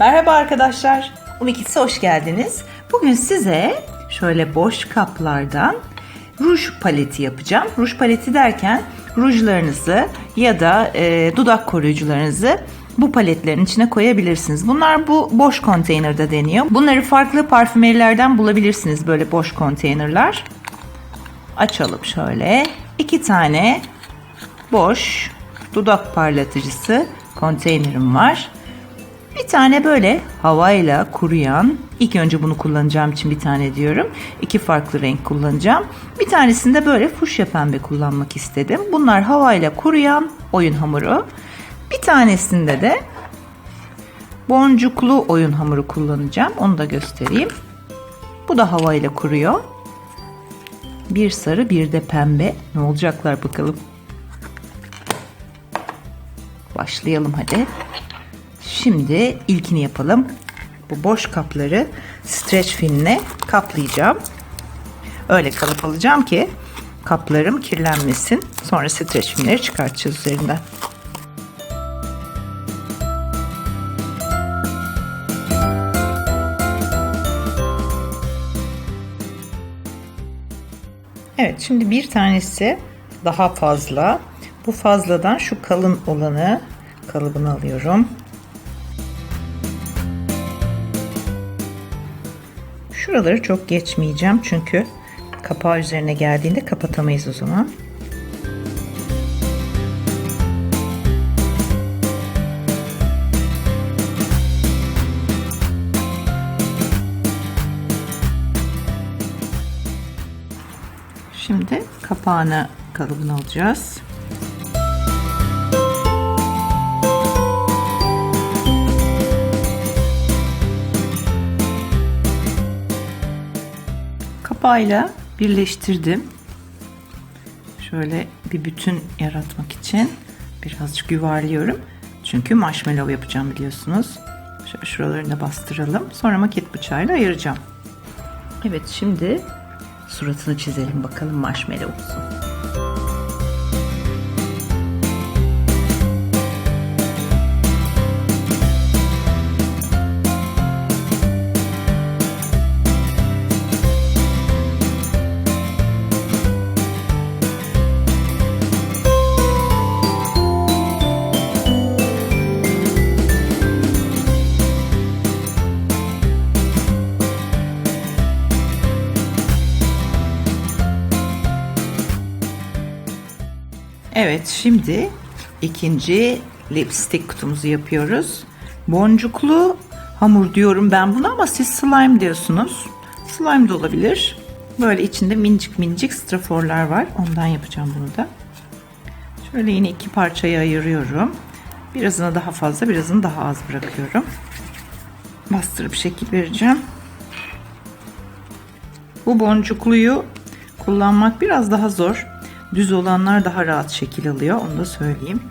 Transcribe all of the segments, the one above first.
Merhaba arkadaşlar. Umikits'e hoş geldiniz. Bugün size şöyle boş kaplardan ruj paleti yapacağım. Ruj paleti derken rujlarınızı ya da e, dudak koruyucularınızı bu paletlerin içine koyabilirsiniz. Bunlar bu boş konteynerde deniyor. Bunları farklı parfümerilerden bulabilirsiniz böyle boş konteynerler. Açalım şöyle. İki tane boş dudak parlatıcısı konteynerim var. Bir tane böyle havayla kuruyan, ilk önce bunu kullanacağım için bir tane diyorum. İki farklı renk kullanacağım. Bir tanesinde böyle fuşya pembe kullanmak istedim. Bunlar havayla kuruyan oyun hamuru. Bir tanesinde de boncuklu oyun hamuru kullanacağım. Onu da göstereyim. Bu da havayla kuruyor. Bir sarı bir de pembe. Ne olacaklar bakalım. Başlayalım hadi. Şimdi ilkini yapalım. Bu boş kapları streç filmle kaplayacağım. Öyle kalıp alacağım ki kaplarım kirlenmesin. Sonra streç filmleri çıkartacağız üzerinden. Evet şimdi bir tanesi daha fazla. Bu fazladan şu kalın olanı kalıbını alıyorum. Şuraları çok geçmeyeceğim çünkü kapağı üzerine geldiğinde kapatamayız o zaman. Şimdi kapağını kalıbını alacağız. Kapağıyla birleştirdim. Şöyle bir bütün yaratmak için birazcık yuvarlıyorum. Çünkü marshmallow yapacağım biliyorsunuz. Şöyle şuralarını bastıralım. Sonra maket bıçağıyla ayıracağım. Evet şimdi suratını çizelim bakalım marshmallow'umuzun. Evet şimdi ikinci lipstick kutumuzu yapıyoruz. Boncuklu hamur diyorum ben buna ama siz slime diyorsunuz. Slime de olabilir. Böyle içinde minicik minicik straforlar var. Ondan yapacağım bunu da. Şöyle yine iki parçaya ayırıyorum. Birazını daha fazla birazını daha az bırakıyorum. Bastırıp şekil vereceğim. Bu boncukluyu kullanmak biraz daha zor. Düz olanlar daha rahat şekil alıyor. Onu da söyleyeyim.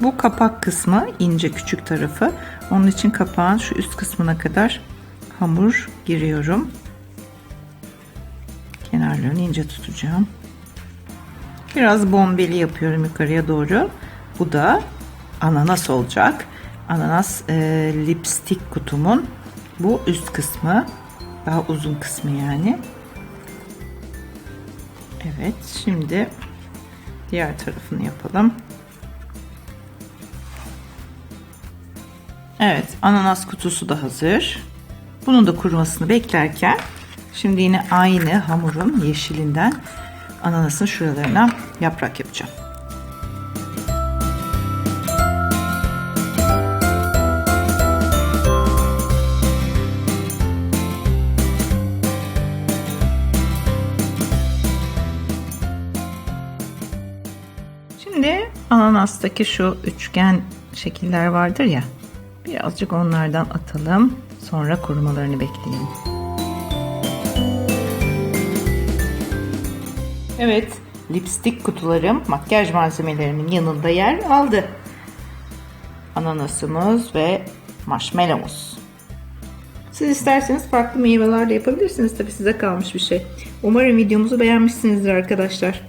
Bu kapak kısmı ince küçük tarafı. Onun için kapağın şu üst kısmına kadar hamur giriyorum. Kenarlarını ince tutacağım. Biraz bombeli yapıyorum yukarıya doğru. Bu da ananas olacak. Ananas e, lipstick kutumun bu üst kısmı. Daha uzun kısmı yani. Evet şimdi diğer tarafını yapalım. Evet ananas kutusu da hazır. Bunun da kurumasını beklerken şimdi yine aynı hamurun yeşilinden ananasın şuralarına yaprak yapacağım. Şimdi ananastaki şu üçgen şekiller vardır ya. Birazcık onlardan atalım. Sonra kurumalarını bekleyelim. Evet, lipstik kutularım makyaj malzemelerimin yanında yer aldı. Ananasımız ve marshmallowumuz. Siz isterseniz farklı meyveler de yapabilirsiniz. Tabii size kalmış bir şey. Umarım videomuzu beğenmişsinizdir arkadaşlar.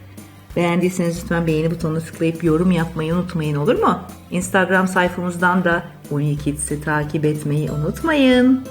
Beğendiyseniz lütfen beğeni butonuna tıklayıp yorum yapmayı unutmayın olur mu? Instagram sayfamızdan da Uni Kids'i takip etmeyi unutmayın.